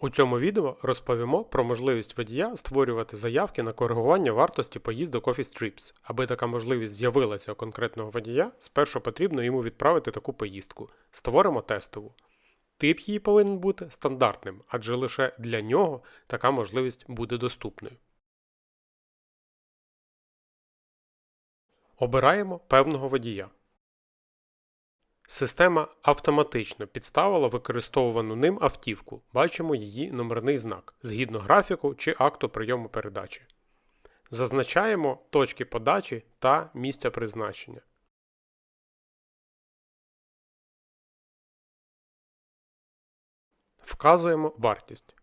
У цьому відео розповімо про можливість водія створювати заявки на коригування вартості поїздок Office Trips. Аби така можливість з'явилася у конкретного водія, спершу потрібно йому відправити таку поїздку. Створимо тестову. Тип її повинен бути стандартним, адже лише для нього така можливість буде доступною. Обираємо певного водія. Система автоматично підставила використовувану ним автівку. Бачимо її номерний знак згідно графіку чи акту прийому передачі. Зазначаємо точки подачі та місця призначення. Вказуємо вартість.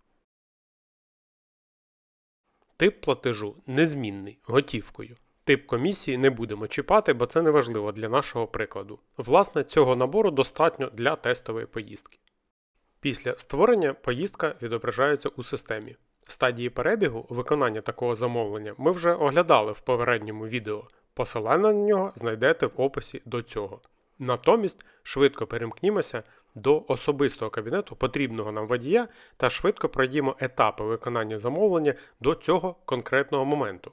Тип платежу незмінний готівкою. Тип комісії не будемо чіпати, бо це не важливо для нашого прикладу. Власне, цього набору достатньо для тестової поїздки. Після створення поїздка відображається у системі. Стадії перебігу виконання такого замовлення ми вже оглядали в попередньому відео. Посилання на нього знайдете в описі до цього. Натомість швидко перемкнімося до особистого кабінету потрібного нам водія та швидко пройдімо етапи виконання замовлення до цього конкретного моменту.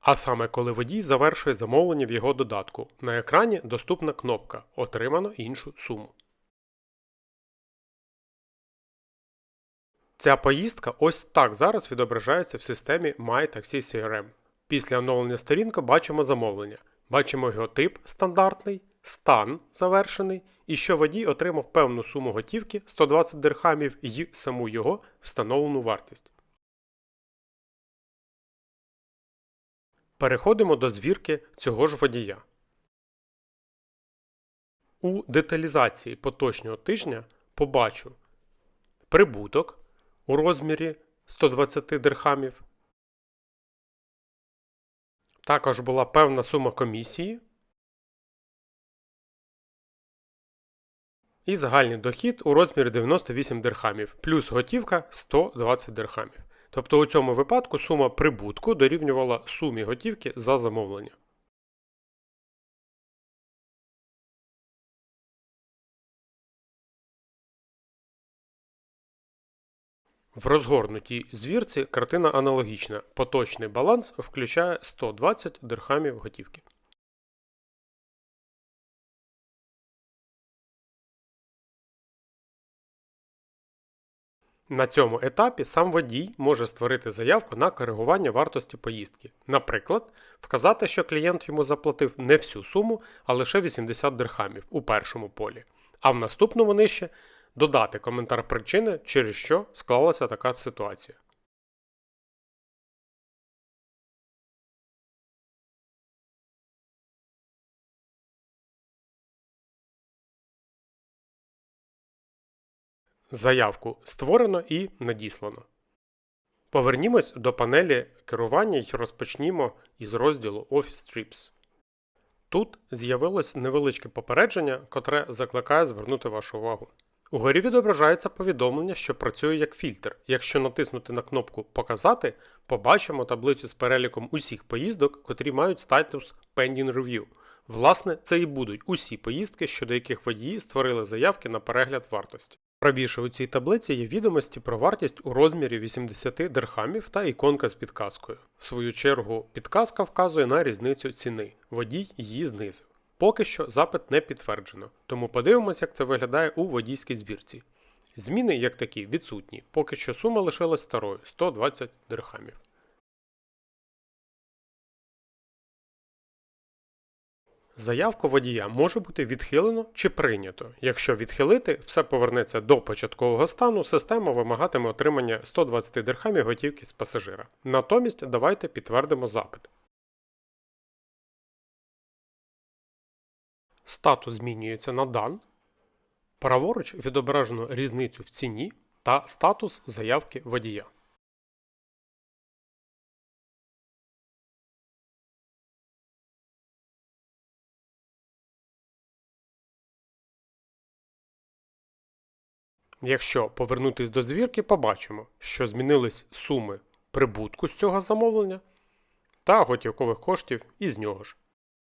А саме коли водій завершує замовлення в його додатку. На екрані доступна кнопка Отримано іншу суму. Ця поїздка ось так зараз відображається в системі MyTaxi CRM. Після оновлення сторінки бачимо замовлення. Бачимо його тип стандартний, стан завершений і що водій отримав певну суму готівки 120 дирхамів і саму його встановлену вартість. Переходимо до звірки цього ж водія. У деталізації поточного тижня побачу прибуток у розмірі 120 дирхамів. Також була певна сума комісії. І загальний дохід у розмірі 98 дирхамів, плюс готівка 120 дирхамів. Тобто у цьому випадку сума прибутку дорівнювала сумі готівки за замовлення. В розгорнутій звірці картина аналогічна. Поточний баланс включає 120 дирхамів готівки. На цьому етапі сам водій може створити заявку на коригування вартості поїздки. Наприклад, вказати, що клієнт йому заплатив не всю суму, а лише 80 дирхамів у першому полі, а в наступному нижче додати коментар причини, через що склалася така ситуація. Заявку створено і надіслано. Повернімось до панелі керування і розпочнімо із розділу Office Trips. Тут з'явилось невеличке попередження, котре закликає звернути вашу увагу. Угорі відображається повідомлення, що працює як фільтр. Якщо натиснути на кнопку Показати, побачимо таблицю з переліком усіх поїздок, котрі мають статус Pending Review. Власне, це і будуть усі поїздки, щодо яких водії створили заявки на перегляд вартості. Правіше у цій таблиці є відомості про вартість у розмірі 80 дирхамів та іконка з підказкою. В свою чергу, підказка вказує на різницю ціни. Водій її знизив. Поки що запит не підтверджено, тому подивимося, як це виглядає у водійській збірці. Зміни, як такі, відсутні, поки що сума лишилась старою 120 дирхамів. Заявку водія може бути відхилено чи прийнято. Якщо відхилити, все повернеться до початкового стану, система вимагатиме отримання 120 дирхамів готівки з пасажира. Натомість давайте підтвердимо запит. Статус змінюється на дан. Праворуч відображено різницю в ціні та статус заявки водія. Якщо повернутись до звірки, побачимо, що змінились суми прибутку з цього замовлення та готівкових коштів із нього ж.